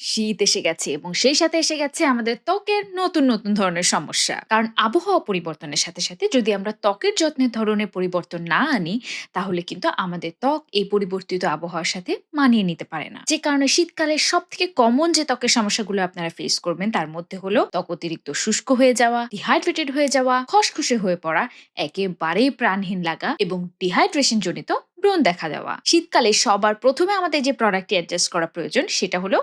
শীত এসে গেছে এবং সেই সাথে এসে গেছে আমাদের ত্বকের নতুন নতুন ধরনের সমস্যা। কারণ আবহাওয়া পরিবর্তনের সাথে সাথে যদি আমরা ত্বকের যত্নের ধরনের পরিবর্তন না আনি, তাহলে কিন্তু আমাদের ত্বক এই পরিবর্তিত আবহাওয়ার সাথে মানিয়ে নিতে পারে না। যে কারণে শীতকালে সব থেকে কমন যে ত্বকের সমস্যাগুলো আপনারা ফেস করবেন, তার মধ্যে হলো ত্বক অতিরিক্ত শুষ্ক হয়ে যাওয়া ডিহাইড্রেটেড হয়ে যাওয়া, খসখসে হয়ে পড়া, একেবারেই প্রাণহীন লাগা এবং ডিহাইড্রেশন জনিত ব্রণ দেখা দেওয়া। শীতকালে সবার প্রথমে আমাদের যে প্রোডাক্টটি অ্যাডজাস্ট করা প্রয়োজন, সেটা হলো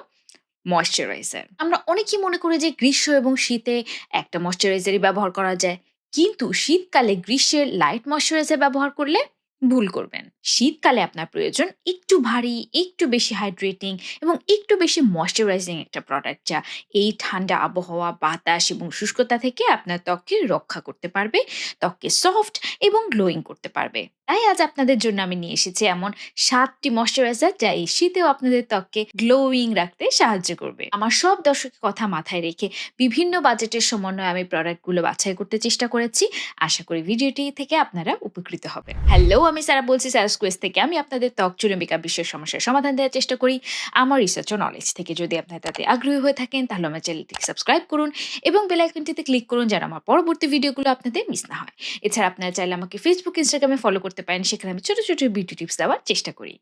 ময়শ্চারাইজার আমরা অনেকেই মনে করি যে গ্রীষ্ম এবং শীতে একটা ময়শ্চারাইজারই ব্যবহার করা যায়। কিন্তু শীতকালে গ্রীষ্মের লাইট ময়শ্চারাইজার ব্যবহার করলে ভুল করবেন। শীতকালে আপনার প্রয়োজন একটু ভারী, একটু বেশি হাইড্রেটিং এবং একটু বেশি ময়শ্চারাইজিং একটা প্রোডাক্ট যা এই ঠান্ডা আবহাওয়া, বাতাস এবং শুষ্কতা থেকে আপনার ত্বককে রক্ষা করতে পারবে, ত্বককে সফট এবং গ্লোয়িং করতে পারবে। তাই আজ আপনাদের জন্য আমি নিয়ে এসেছি এমন সাতটি ময়শ্চারাইজার যা এই শীতেও আপনাদের ত্বককে গ্লোয়িং রাখতে সাহায্য করবে। আমার সব দর্শকের কথা মাথায় রেখে বিভিন্ন বাজেটের সমন্বয়ে আমি প্রোডাক্টগুলো বাছাই করতে চেষ্টা করেছি। আশা করি ভিডিওটি থেকে আপনারা উপকৃত হবে হ্যালো আমি সারা বলছি স্যার স্কোয়েস থেকে আমি আপনাদের ত্বক চুরম্বিকা বিশ্বের সমস্যার সমাধান দেওয়ার চেষ্টা করি। আমার রিসার্চ ও নলেজ থেকে যদি আপনার তাতে আগ্রহী হয়ে থাকেন, তাহলে আমার চ্যানেলটিকে সাবস্ক্রাইব করুন এবং বেল আইকনটিতে ক্লিক করুন যেন আমার পরবর্তী ভিডিওগুলো আপনাদের মিস না হয়। এছাড়া আপনারা চাইলে আমাকে ফেসবুক ইনস্টাগ্রামে ফলো করতে পারেন। সেখানে আমি ছোটো ছোটো বিউটি টিপস দেওয়ার চেষ্টা করি।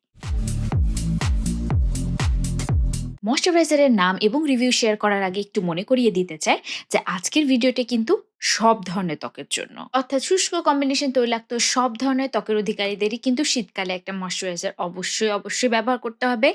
ময়শ্চারাইজারের নাম এবং রিভিউ শেয়ার করার আগে একটু মনে করিয়ে দিতে চাই যে আজকের ভিডিওটি কিন্তু সব ধরনের ত্বকের জন্য। অর্থাৎ শুষ্ক কম্বিনেশন তৈলাক্ত সব ধরনের ত্বকের অধিকারীদেরই, কিন্তু শীতকালে একটা ময়শ্চারাইজার অবশ্যই অবশ্যই ব্যবহার করতে হবে।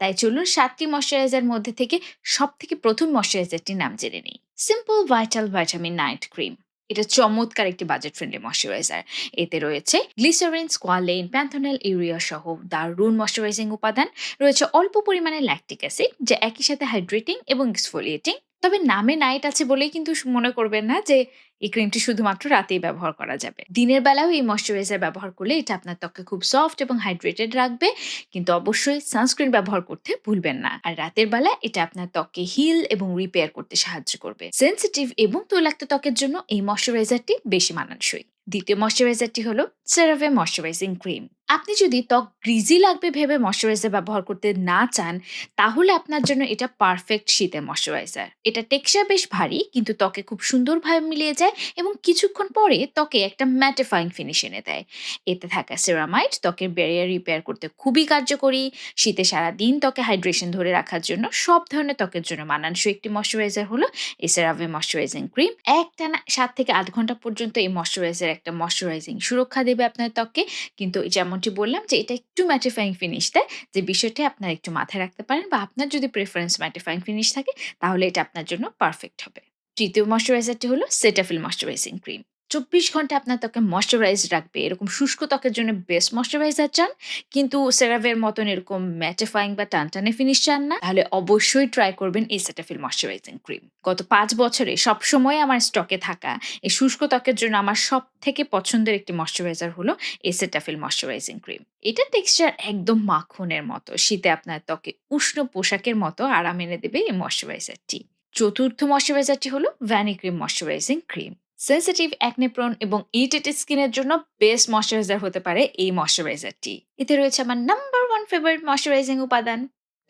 তাই চলুন সাতটি ময়শ্চারাইজার মধ্যে থেকে সব থেকে প্রথম ময়শ্চারাইজারটির নাম জেনে নিই। Simple vital vitamin night cream এটা চমৎকার একটি বাজেট ফ্রেন্ডলি ময়শ্চারাইজার এতে রয়েছে গ্লিসারিন স্কোয়ালেন প্যান্থনেল ইউরিয়া সহ দারুণ ময়শ্চারাইজিং উপাদান। রয়েছে অল্প পরিমাণে ল্যাকটিক অ্যাসিড যা একই সাথে হাইড্রেটিং এবং এক্সফোলিয়েটিং তবে নামে নাইট আছে বলেই কিন্তু মনে করবেন না যে এই ক্রিমটি শুধুমাত্র রাতেই ব্যবহার করা যাবে। দিনের বেলাও এই ময়শ্চারাইজার ব্যবহার করলে এটা আপনার ত্বককে খুব সফট এবং হাইড্রেটেড রাখবে, কিন্তু অবশ্যই সানস্ক্রিন ব্যবহার করতে ভুলবেন না। আর রাতের বেলা এটা আপনার ত্বককে হিল এবং রিপেয়ার করতে সাহায্য করবে। সেন্সিটিভ এবং তৈলাক্ত ত্বকের জন্য এই ময়শ্চারাইজারটি বেশি মানানসই। দ্বিতীয় ময়শ্চারাইজারটি হলো সেরাভে ময়শ্চারাইজিং ক্রিম আপনি যদি ত্বক গ্রিজি লাগবে ভেবে ময়শ্চারাইজার ব্যবহার করতে না চান, তাহলে আপনার জন্য এটা পারফেক্ট শীতের ময়শ্চারাইজার এটা টেক্সচার বেশ ভারী, কিন্তু ত্বকে খুব সুন্দরভাবে মিলিয়ে যায় এবং কিছুক্ষণ পরে ত্বকে একটা ম্যাটিফাইং ফিনিশ এনে দেয়। এতে থাকা সেরামাইড ত্বকের ব্যারিয়ার রিপেয়ার করতে খুবই কার্যকরী। শীতে সারা দিন ত্বকে হাইড্রেশন ধরে রাখার জন্য সব ধরনের ত্বকের জন্য মানানসই একটি ময়শ্চারাইজার হলো এই সেরাভে ময়শ্চারাইজিং ক্রিম একটানা সাত থেকে আট ঘণ্টা পর্যন্ত এই ময়শ্চারাইজার একটা ময়শ্চারাইজিং সুরক্ষা দেবে আপনার ত্বককে, কিন্তু যেমনটি বললাম যে এটা একটু ম্যাটিফাইং ফিনিশ দেয় যে বিষয়টি আপনার একটু মাথায় রাখতে পারেন বা আপনার যদি প্রেফারেন্স ম্যাটিফাইং ফিনিশ থাকে, তাহলে এটা আপনার জন্য পারফেক্ট হবে। তৃতীয় ময়শ্চারাইজারটি হলো সেটাফিল ময়শ্চারাইজিং ক্রিম চব্বিশ ঘণ্টা আপনার ত্বকে ময়শ্চারাইজ রাখবে। এরকম শুষ্ক ত্বকের জন্য বেস্ট ময়শ্চারাইজার চান, কিন্তু সেরাভের মতন এরকম ম্যাটিফাইং বা টানটানে ফিনিশ চান না। তাহলে অবশ্যই ট্রাই করবেন এই সেটাফিল ময়শ্চারাইজিং ক্রিম গত পাঁচ বছরে সবসময় আমার স্টকে থাকা এই শুষ্ক ত্বকের জন্য আমার সব থেকে পছন্দের একটি ময়শ্চারাইজার হলো এই সেটাফিল ময়শ্চারাইজিং ক্রিম এটা টেক্সচার একদম মাখনের মতো। শীতে আপনার ত্বকে উষ্ণ পোশাকের মতো আরাম এনে দেবে এই ময়শ্চারাইজারটি চতুর্থ ময়শ্চারাইজারটি হলো Vanicream moisturising cream sensitive acne prone এবং ইরিটেটেড স্কিনের জন্য বেস্ট ময়শ্চারাইজার হতে পারে এই ময়শ্চারাইজারটি এতে রয়েছে আমার নাম্বার ওয়ান ফেভারিট ময়শ্চারাইজিং উপাদান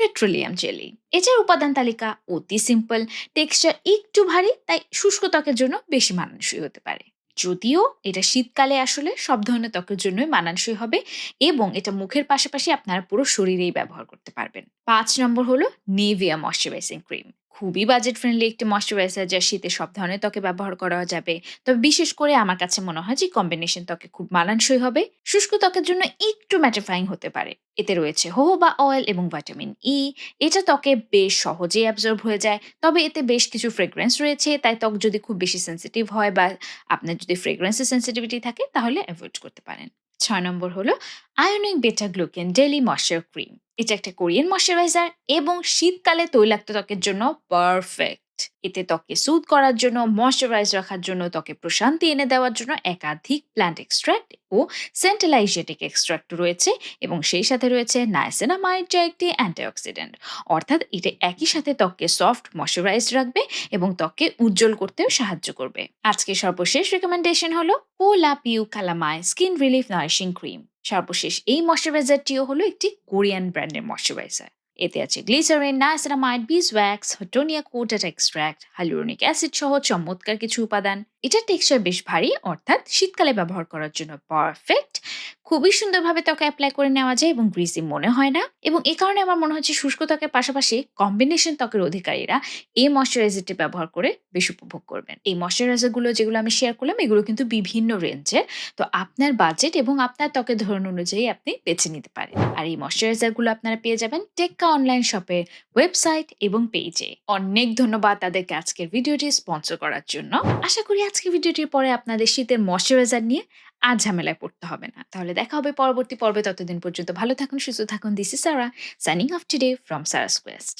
পেট্রোলিয়াম জেলি এটার উপাদান তালিকা অতি সিম্পল টেক্সচার একটু ভারী, তাই শুষ্ক ত্বকের জন্য বেশি মানানসই হতে পারে। যদিও এটা শীতকালে আসলে সব ধরনের ত্বকের জন্যই মানানসই হবে এবং এটা মুখের পাশাপাশি আপনারা পুরো শরীরেই ব্যবহার করতে পারবেন। পাঁচ নম্বর হলো নিভিয়া ময়শ্চারাইজিং ক্রিম খুবই বাজেট ফ্রেন্ডলি একটি ময়শ্চারাইজার যা শীতে সব ধরনের ত্বকে ব্যবহার করা যাবে। তবে বিশেষ করে আমার কাছে মনে হয় যে কম্বিনেশন ত্বকে খুব মানানসই হবে। শুষ্ক ত্বকের জন্য একটু ম্যাটিফাইং হতে পারে। এতে রয়েছে হোহোবা অয়েল এবং ভিটামিন ই এটা ত্বকে বেশ সহজেই অ্যাবজর্ব হয়ে যায়। তবে এতে বেশ কিছু ফ্রেগ্রেন্স রয়েছে। তাই ত্বক যদি খুব বেশি সেন্সিটিভ হয় বা আপনার যদি ফ্রেগ্রেন্সের সেন্সিটিভিটি থাকে, তাহলে অ্যাভয়েড করতে পারেন। ছয় নম্বর হলো আয়োনিক বেটা গ্লুকেন ডেলি ময়শ্চার ক্রিম এটা একটা কোরিয়ান ময়শ্চারাইজার এবং শীতকালে তৈলাক্ত ত্বকের জন্য পারফেক্ট এতে ত্বকে সুদ করার জন্য ময়শ্চারাইজ রাখার জন্য, ত্বকে প্রশান্তি এনে দেওয়ার জন্য একাধিক প্ল্যান্ট এক্সট্রাক্ট ও সেন্টেলাইজেটিক এক্সট্রাক্ট রয়েছে এবং সেই সাথে রয়েছে নাইসেনামাইড যা একটি অ্যান্টিঅক্সিডেন্ট অর্থাৎ এটা একই সাথে ত্বককে সফট ময়শ্চারাইজড রাখবে এবং ত্বককে উজ্জ্বল করতেও সাহায্য করবে। আজকে সর্বশেষ রেকমেন্ডেশন হলো পোলা পিউ কালামাই স্কিন রিলিফ নারিশিং ক্রিম সর্বশেষ এই ময়শ্চারাইজারটিও হলো একটি কোরিয়ান ব্র্যান্ডের ময়শ্চারাইজার। এতে আছে glycerin niacinamide beeswax Houttuynia cordata extract, hyaluronic acid সহ চমৎকার কিছু উপাদান। এটার টেক্সচার বেশ ভারী, অর্থাৎ শীতকালে ব্যবহার করার জন্য পারফেক্ট। খুবই সুন্দরভাবে ত্বকে অ্যাপ্লাই করে নেওয়া যায় এবং গ্রিসি মনে হয় না। এবং এই কারণে আমার মনে হচ্ছে শুষ্ক ত্বকের পাশাপাশি কম্বিনেশন ত্বকের অধিকারীরা এই ময়শ্চারাইজারটি ব্যবহার করে বেশ উপভোগ করবেন। এই ময়শ্চারাইজারগুলো যেগুলো আমি শেয়ার করলাম, এগুলো কিন্তু বিভিন্ন রেঞ্জের তো আপনার বাজেট এবং আপনার ত্বকের ধরন অনুযায়ী আপনি বেছে নিতে পারেন। আর এই ময়শ্চারাইজারগুলো আপনারা পেয়ে যাবেন টেক্কা অনলাইন শপের ওয়েবসাইট এবং পেজে অনেক ধন্যবাদ তাদেরকে আজকের ভিডিওটি স্পন্সর করার জন্য। আশা করি আজকের ভিডিওটির পরে আপনাদের শীতের ময়শ্চারাইজার নিয়ে আর ঝামেলায় পড়তে হবে না। তাহলে দেখা হবে পরবর্তী পর্বে। ততদিন পর্যন্ত ভালো থাকুন, সুস্থ থাকুন। This is Sara signing off today from Sara's quest